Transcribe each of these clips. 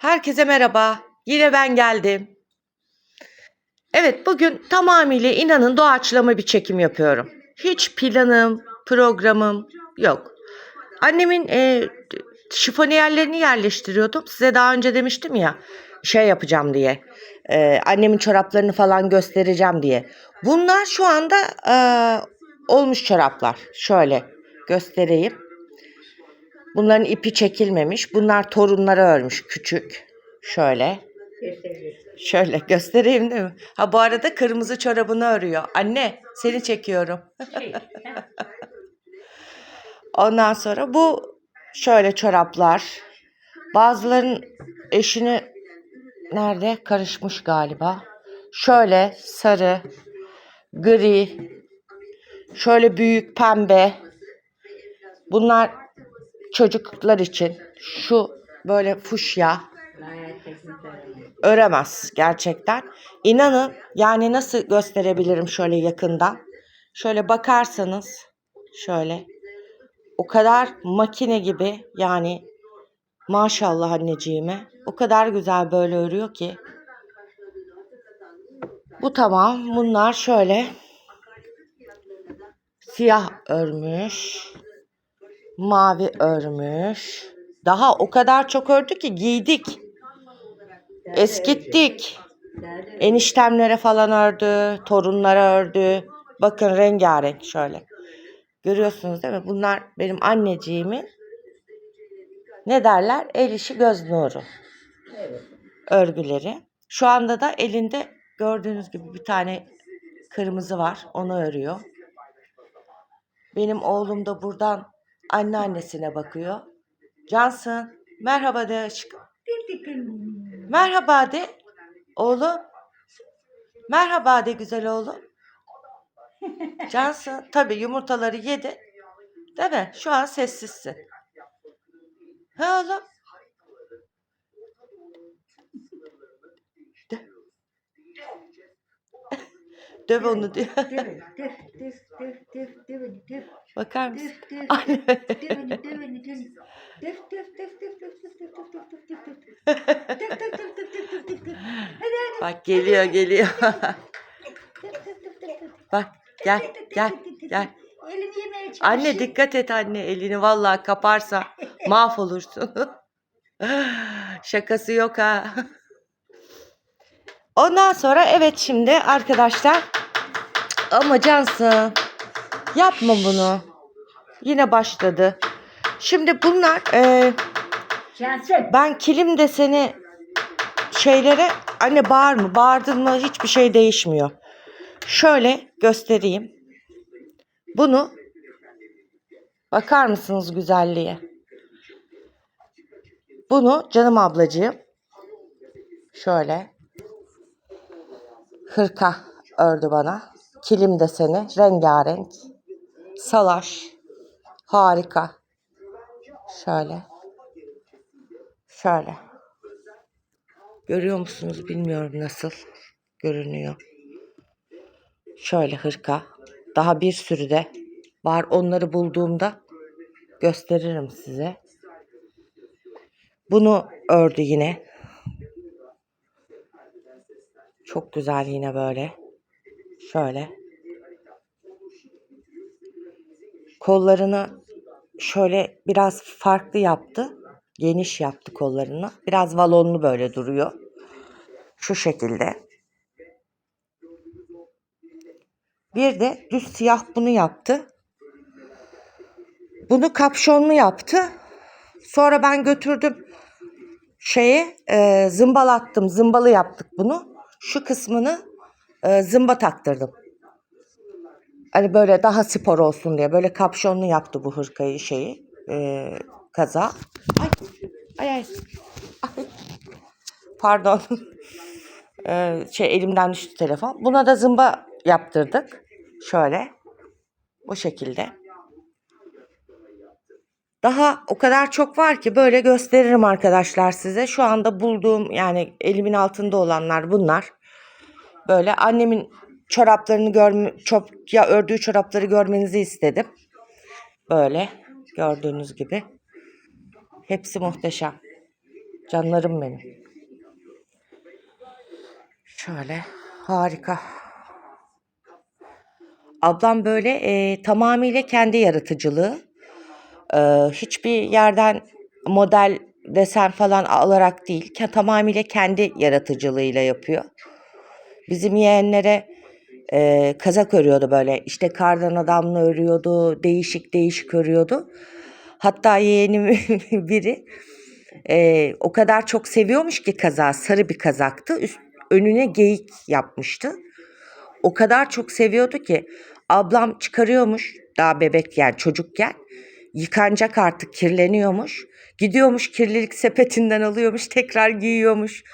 Herkese merhaba. Yine ben geldim. Evet, bugün tamamıyla inanın doğaçlama bir çekim yapıyorum. Hiç planım, programım yok. Annemin e, şifoniyerlerini yerleştiriyordum. Size daha önce demiştim ya şey yapacağım diye. E, annemin çoraplarını falan göstereceğim diye. Bunlar şu anda e, olmuş çoraplar. Şöyle göstereyim. Bunların ipi çekilmemiş. Bunlar torunları örmüş küçük. Şöyle. Şöyle göstereyim değil mi? Ha bu arada kırmızı çorabını örüyor. Anne seni çekiyorum. Ondan sonra bu şöyle çoraplar. Bazıların eşini nerede? Karışmış galiba. Şöyle sarı, gri, şöyle büyük pembe. Bunlar çocuklar için. Şu böyle fuşya öremez gerçekten. İnanın yani nasıl gösterebilirim şöyle yakından. Şöyle bakarsanız şöyle o kadar makine gibi yani maşallah anneciğime o kadar güzel böyle örüyor ki. Bu tamam. Bunlar şöyle siyah örmüş. Mavi örmüş. Daha o kadar çok ördü ki giydik. Eskittik. Eniştemlere falan ördü, torunlara ördü. Bakın rengarenk şöyle. Görüyorsunuz değil mi? Bunlar benim anneciğimin ne derler? El işi göz nuru. Örgüleri. Şu anda da elinde gördüğünüz gibi bir tane kırmızı var. Onu örüyor. Benim oğlum da buradan anneannesine bakıyor. Cansın, merhaba de aşkım. Merhaba de oğlum. Merhaba de güzel oğlum. Cansın tabii yumurtaları yedi. Değil mi? Şu an sessizsin. Ha oğlum? Döv onu diyor. Bakar mısın? Anne. Bak geliyor geliyor. Bak gel gel gel. Elini yemeye çalış. Anne dikkat et anne elini vallahi kaparsa mahvolursun. Şakası yok ha. Ondan sonra evet şimdi arkadaşlar ama Cansın yapma bunu. Yine başladı. Şimdi bunlar e, Cansın. ben kilim deseni şeylere anne bağır mı bağırdın mı hiçbir şey değişmiyor. Şöyle göstereyim. Bunu bakar mısınız güzelliğe? Bunu canım ablacığım şöyle hırka ördü bana. Kilim deseni rengarenk. Salaş. Harika. Şöyle. Şöyle. Görüyor musunuz bilmiyorum nasıl görünüyor. Şöyle hırka. Daha bir sürü de var. Onları bulduğumda gösteririm size. Bunu ördü yine. Çok güzel yine böyle. Şöyle. Kollarını şöyle biraz farklı yaptı. Geniş yaptı kollarını. Biraz balonlu böyle duruyor. Şu şekilde. Bir de düz siyah bunu yaptı. Bunu kapşonlu yaptı. Sonra ben götürdüm şeye e, zımbalattım. Zımbalı yaptık bunu. Şu kısmını e, zımba taktırdım. Hani böyle daha spor olsun diye. Böyle kapşonlu yaptı bu hırkayı şeyi. E, kaza. Ay, ay ay. Pardon. E, şey elimden düştü telefon. Buna da zımba yaptırdık. Şöyle. Bu şekilde. Daha o kadar çok var ki böyle gösteririm arkadaşlar size. Şu anda bulduğum yani elimin altında olanlar bunlar. Böyle annemin çoraplarını görme, çop, ya ördüğü çorapları görmenizi istedim. Böyle gördüğünüz gibi. Hepsi muhteşem. Canlarım benim. Şöyle harika. Ablam böyle e, tamamıyla kendi yaratıcılığı. E, hiçbir yerden model desen falan alarak değil. Tamamıyla kendi yaratıcılığıyla yapıyor. Bizim yeğenlere e, kazak örüyordu böyle. İşte kardan adamla örüyordu. Değişik değişik örüyordu. Hatta yeğenim biri e, o kadar çok seviyormuş ki kazağı. Sarı bir kazaktı. Üst, önüne geyik yapmıştı. O kadar çok seviyordu ki ablam çıkarıyormuş daha bebek yani çocukken yıkanacak artık kirleniyormuş. Gidiyormuş kirlilik sepetinden alıyormuş tekrar giyiyormuş.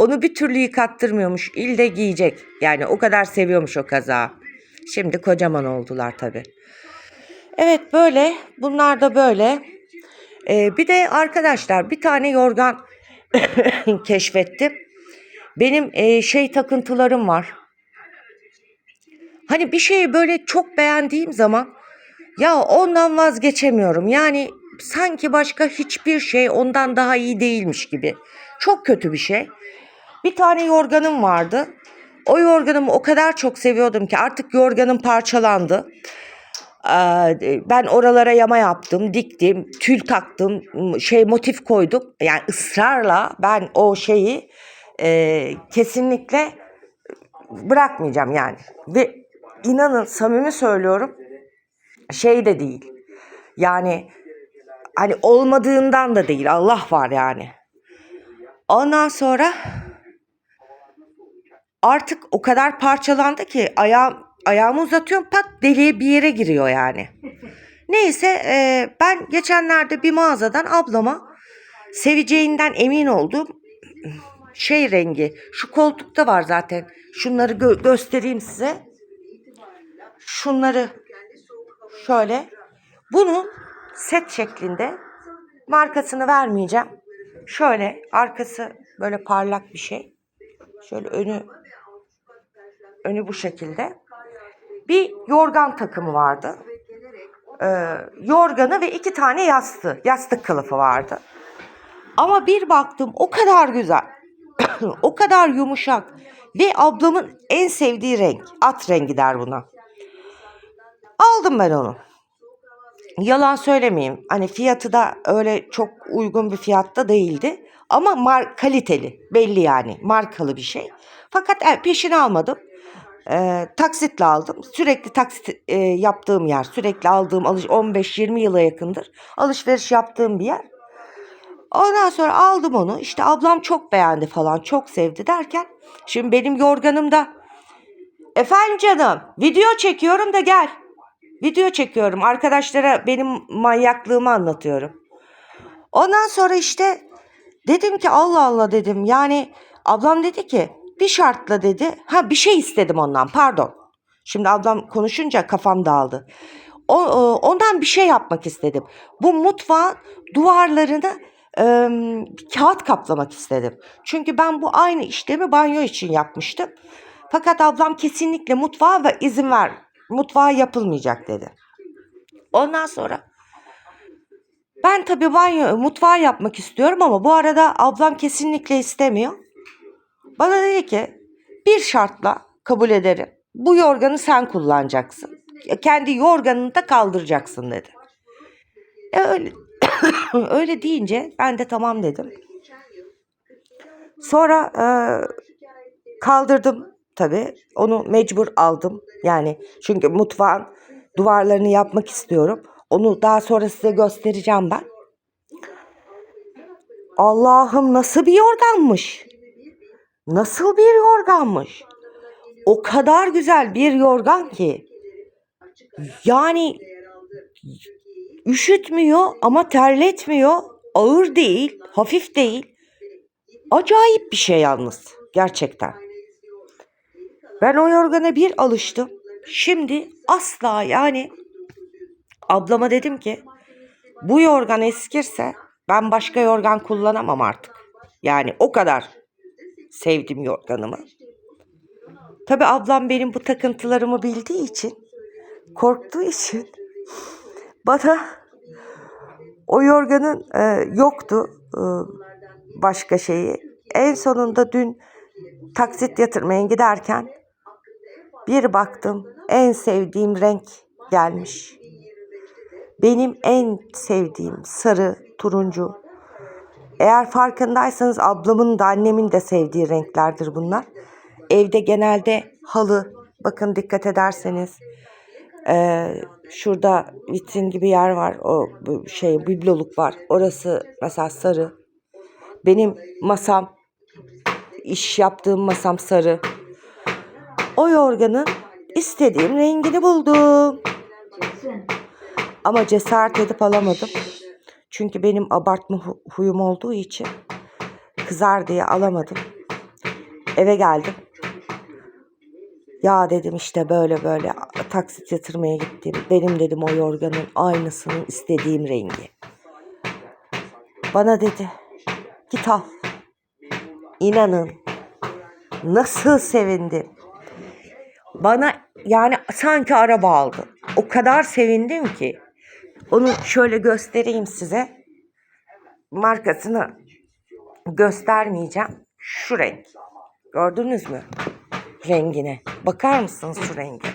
Onu bir türlü yıkattırmıyormuş. İlle giyecek. Yani o kadar seviyormuş o kazağı. Şimdi kocaman oldular tabii. Evet böyle. Bunlar da böyle. Ee, bir de arkadaşlar bir tane yorgan keşfettim. Benim e, şey takıntılarım var. Hani bir şeyi böyle çok beğendiğim zaman ya ondan vazgeçemiyorum. Yani sanki başka hiçbir şey ondan daha iyi değilmiş gibi. Çok kötü bir şey. Bir tane yorganım vardı. O yorganımı o kadar çok seviyordum ki artık yorganım parçalandı. Ee, Ben oralara yama yaptım, diktim, tül taktım, şey motif koydum. Yani ısrarla ben o şeyi e, kesinlikle bırakmayacağım yani. Ve inanın samimi söylüyorum şey de değil. Yani hani olmadığından da değil. Allah var yani. Ondan sonra artık o kadar parçalandı ki ayağım, ayağımı uzatıyorum pat deliğe bir yere giriyor yani. Neyse e, ben geçenlerde bir mağazadan ablama seveceğinden emin olduğum şey rengi şu koltukta var zaten. Şunları gö- göstereyim size. Şunları şöyle. Bunu set şeklinde markasını vermeyeceğim. Şöyle arkası böyle parlak bir şey. Şöyle önü önü bu şekilde. Bir yorgan takımı vardı. Ee, yorganı ve iki tane yastığı, yastık kılıfı vardı. Ama bir baktım o kadar güzel, o kadar yumuşak ve ablamın en sevdiği renk, at rengi der buna. Aldım ben onu. Yalan söylemeyeyim. Hani fiyatı da öyle çok uygun bir fiyatta değildi. Ama mar kaliteli. Belli yani. Markalı bir şey. Fakat e, peşini almadım. E, taksitle aldım. Sürekli taksit e, yaptığım yer. Sürekli aldığım alış 15-20 yıla yakındır. Alışveriş yaptığım bir yer. Ondan sonra aldım onu. İşte ablam çok beğendi falan. Çok sevdi derken. Şimdi benim yorganımda. Efendim canım. Video çekiyorum da gel. Video çekiyorum. Arkadaşlara benim manyaklığımı anlatıyorum. Ondan sonra işte dedim ki Allah Allah dedim. Yani ablam dedi ki bir şartla dedi. Ha bir şey istedim ondan pardon. Şimdi ablam konuşunca kafam dağıldı. O, o- ondan bir şey yapmak istedim. Bu mutfağın duvarlarını e, kağıt kaplamak istedim. Çünkü ben bu aynı işlemi banyo için yapmıştım. Fakat ablam kesinlikle mutfağa ve izin ver. Mutfağa yapılmayacak dedi. Ondan sonra ben tabii banyo, mutfağı yapmak istiyorum ama bu arada ablam kesinlikle istemiyor. Bana dedi ki bir şartla kabul ederim. Bu yorganı sen kullanacaksın. Kendi yorganını da kaldıracaksın dedi. E öyle, öyle deyince ben de tamam dedim. Sonra e, kaldırdım tabii. Onu mecbur aldım. Yani çünkü mutfağın duvarlarını yapmak istiyorum. Onu daha sonra size göstereceğim ben. Allah'ım nasıl bir yorganmış. Nasıl bir yorganmış. O kadar güzel bir yorgan ki. Yani üşütmüyor ama terletmiyor. Ağır değil, hafif değil. Acayip bir şey yalnız gerçekten. Ben o yorgana bir alıştım. Şimdi asla yani ablama dedim ki bu yorgan eskirse ben başka yorgan kullanamam artık. Yani o kadar sevdim yorganımı. Tabi ablam benim bu takıntılarımı bildiği için, korktuğu için bana o yorganın e, yoktu. E, başka şeyi. En sonunda dün taksit yatırmaya giderken bir baktım en sevdiğim renk gelmiş. Benim en sevdiğim sarı, turuncu. Eğer farkındaysanız ablamın da annemin de sevdiği renklerdir bunlar. Evde genelde halı, bakın dikkat ederseniz ee, şurada vitrin gibi yer var. O şey bibloluk var. Orası mesela sarı. Benim masam iş yaptığım masam sarı. O yorganın istediğim rengini buldum. Ama cesaret edip alamadım. Çünkü benim abartma hu- huyum olduğu için kızar diye alamadım. Eve geldim. Ya dedim işte böyle böyle taksit yatırmaya gittim. Benim dedim o yorganın aynısının istediğim rengi. Bana dedi git al. İnanın nasıl sevindim. Bana yani sanki araba aldı. O kadar sevindim ki. Onu şöyle göstereyim size. Markasını göstermeyeceğim. Şu renk. Gördünüz mü? Rengine. Bakar mısınız şu renge?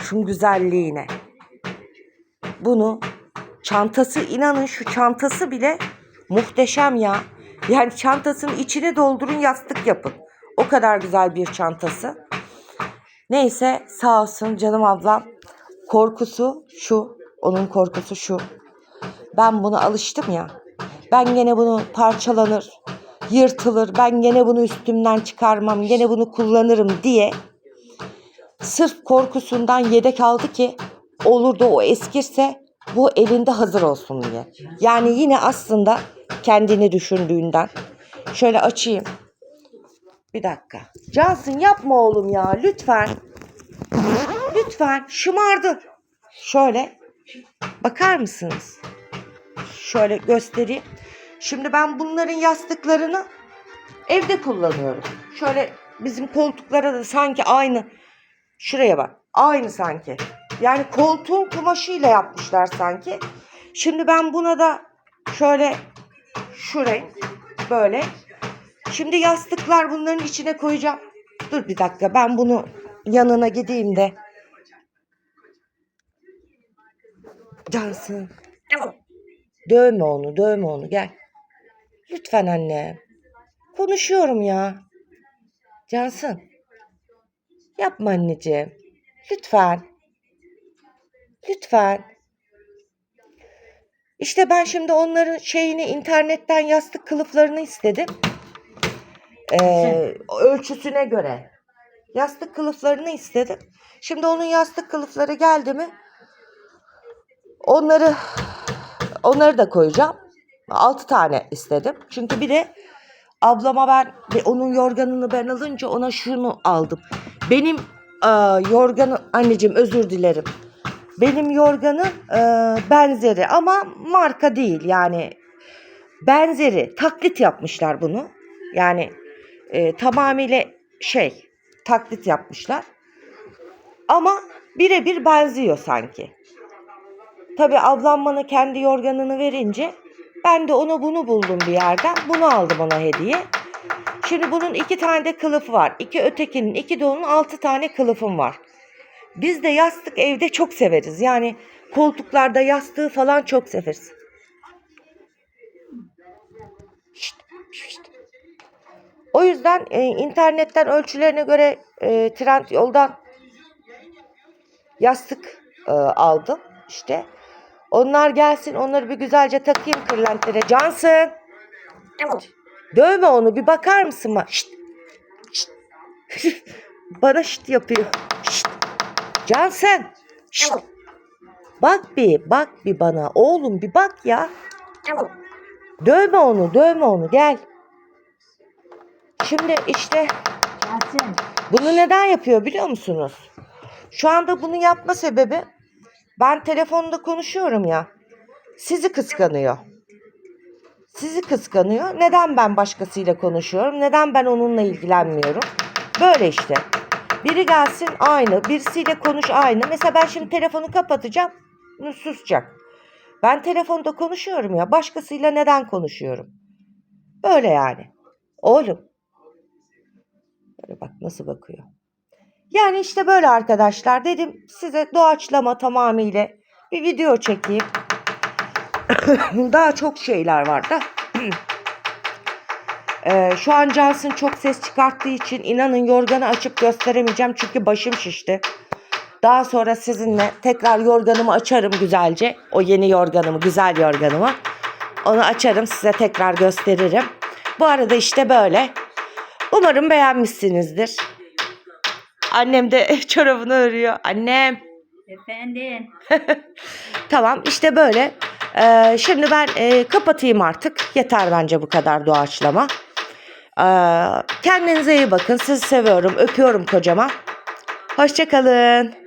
Şunun güzelliğine. Bunu çantası inanın şu çantası bile muhteşem ya. Yani çantasının içine doldurun yastık yapın. O kadar güzel bir çantası. Neyse sağ olsun canım ablam. Korkusu şu. Onun korkusu şu. Ben buna alıştım ya. Ben gene bunu parçalanır, yırtılır. Ben gene bunu üstümden çıkarmam. Gene bunu kullanırım diye sırf korkusundan yedek aldı ki olur da o eskirse bu elinde hazır olsun diye. Yani yine aslında kendini düşündüğünden. Şöyle açayım. Bir dakika. Cansın yapma oğlum ya lütfen. Lütfen şımardı. Şöyle bakar mısınız? Şöyle göstereyim. Şimdi ben bunların yastıklarını evde kullanıyorum. Şöyle bizim koltuklara da sanki aynı. Şuraya bak. Aynı sanki. Yani koltuğun kumaşıyla yapmışlar sanki. Şimdi ben buna da şöyle şu renk böyle. Şimdi yastıklar bunların içine koyacağım. Dur bir dakika ben bunu yanına gideyim de. Cansın. Dövme onu, dövme onu. Gel. Lütfen anne. Konuşuyorum ya. Cansın. Yapma anneciğim. Lütfen. Lütfen. İşte ben şimdi onların şeyini internetten yastık kılıflarını istedim. Ee, ölçüsüne göre. Yastık kılıflarını istedim. Şimdi onun yastık kılıfları geldi mi? Onları onları da koyacağım. 6 tane istedim. Çünkü bir de ablama ben ve onun yorganını ben alınca ona şunu aldım. Benim e, yorganı anneciğim özür dilerim. Benim yorganın e, benzeri ama marka değil yani benzeri taklit yapmışlar bunu. Yani e, tamamıyla şey taklit yapmışlar. Ama birebir benziyor sanki. Tabi ablam bana kendi yorganını verince ben de ona bunu buldum bir yerden. Bunu aldım ona hediye. Şimdi bunun iki tane de kılıfı var. İki ötekinin, iki de onun altı tane kılıfım var. Biz de yastık evde çok severiz. Yani koltuklarda yastığı falan çok severiz. Şşt, şşt. O yüzden e, internetten ölçülerine göre e, trend yoldan yastık e, aldım işte. Onlar gelsin onları bir güzelce takayım kırlentlere. Cansın. Dövme onu bir bakar mısın? Şşt. Şşt. Bana şşt yapıyor. Şşt. Cansın. Şşt. Bak bir bak bir bana. Oğlum bir bak ya. Dövme onu dövme onu gel. Şimdi işte bunu neden yapıyor biliyor musunuz? Şu anda bunu yapma sebebi ben telefonda konuşuyorum ya. Sizi kıskanıyor. Sizi kıskanıyor. Neden ben başkasıyla konuşuyorum? Neden ben onunla ilgilenmiyorum? Böyle işte. Biri gelsin aynı. Birisiyle konuş aynı. Mesela ben şimdi telefonu kapatacağım. Susacak. Ben telefonda konuşuyorum ya. Başkasıyla neden konuşuyorum? Böyle yani. Oğlum. Böyle bak nasıl bakıyor. Yani işte böyle arkadaşlar dedim size doğaçlama tamamıyla bir video çekeyim. Daha çok şeyler var da. Ee, şu an Cansın çok ses çıkarttığı için inanın yorganı açıp gösteremeyeceğim çünkü başım şişti. Daha sonra sizinle tekrar yorganımı açarım güzelce. O yeni yorganımı, güzel yorganımı. Onu açarım size tekrar gösteririm. Bu arada işte böyle. Umarım beğenmişsinizdir. Annem de çorabını örüyor. Annem. Efendim. Tamam işte böyle. Ee, şimdi ben e, kapatayım artık. Yeter bence bu kadar doğaçlama. Ee, kendinize iyi bakın. Sizi seviyorum. Öpüyorum kocaman. Hoşçakalın.